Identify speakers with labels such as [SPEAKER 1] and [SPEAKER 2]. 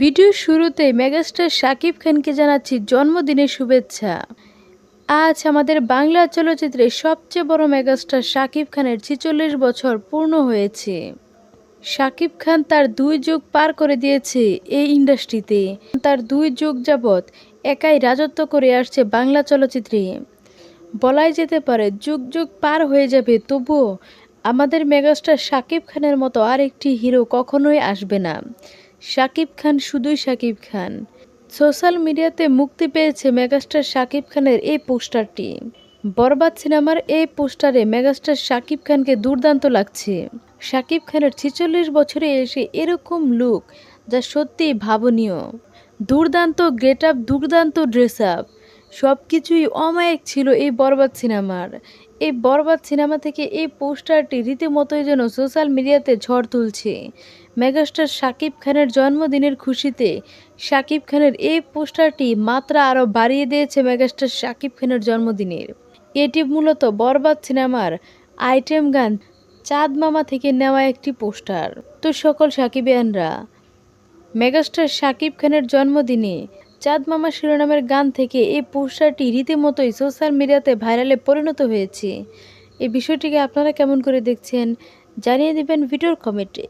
[SPEAKER 1] ভিডিওর শুরুতে মেগাস্টার শাকিব খানকে জানাচ্ছি জন্মদিনের শুভেচ্ছা। আজ আমাদের বাংলা চলচ্চিত্রে সবচেয়ে বড় মেগাস্টার শাকিব খানের ছেচল্লিশ বছর পূর্ণ হয়েছে। শাকিব খান তার দুই যুগ পার করে দিয়েছে এই ইন্ডাস্ট্রিতে। তার দুই যুগ যাবৎ একাই রাজত্ব করে আসছে বাংলা চলচ্চিত্রে। বলাই যেতে পারে যুগ যুগ পার হয়ে যাবে, তবুও আমাদের মেগাস্টার শাকিব খানের মতো আরেকটি হিরো কখনোই আসবে না। শাকিব খান শুধুই শাকিব খান। সোশ্যাল মিডিয়াতে মুক্তি পেয়েছে মেগাস্টার শাকিব খানের এই পোস্টারটি। বরবাদ সিনেমার এই পোস্টারে মেগাস্টার শাকিব খানকে দুর্দান্ত লাগছে। শাকিব খানের ছেচল্লিশ বছরে এসে এরকম লুক যা সত্যিই ভাবনীয়। দুর্দান্ত গেট আপ দুর্দান্ত ড্রেস আপ সব কিছুই অমায়িক ছিল এই বরবাদ সিনেমার। এই বরবাদ সিনেমা থেকে এই পোস্টারটি রীতিমতোই যেন সোশ্যাল মিডিয়াতে ঝড় তুলছে। মেগাস্টার শাকিব খানের জন্মদিনের খুশিতে শাকিব খানের এই পোস্টারটি মাত্রা আরও বাড়িয়ে দিয়েছে মেগাস্টার শাকিব খানের জন্মদিনের। এটি মূলত বরবাদ সিনেমার আইটেম গান চাঁদ মামা থেকে নেওয়া একটি পোস্টার। তো সকল সাকিবিয়ানরা, মেগাস্টার শাকিব খানের জন্মদিনে চাঁদ মামা শিরোনামের গান থেকে এই পোস্টারটি রীতিমতোই সোশ্যাল মিডিয়াতে ভাইরালে পরিণত হয়েছে। এই বিষয়টিকে আপনারা কেমন করে দেখছেন জানিয়ে দেবেন ভিডিওর কমেন্টে।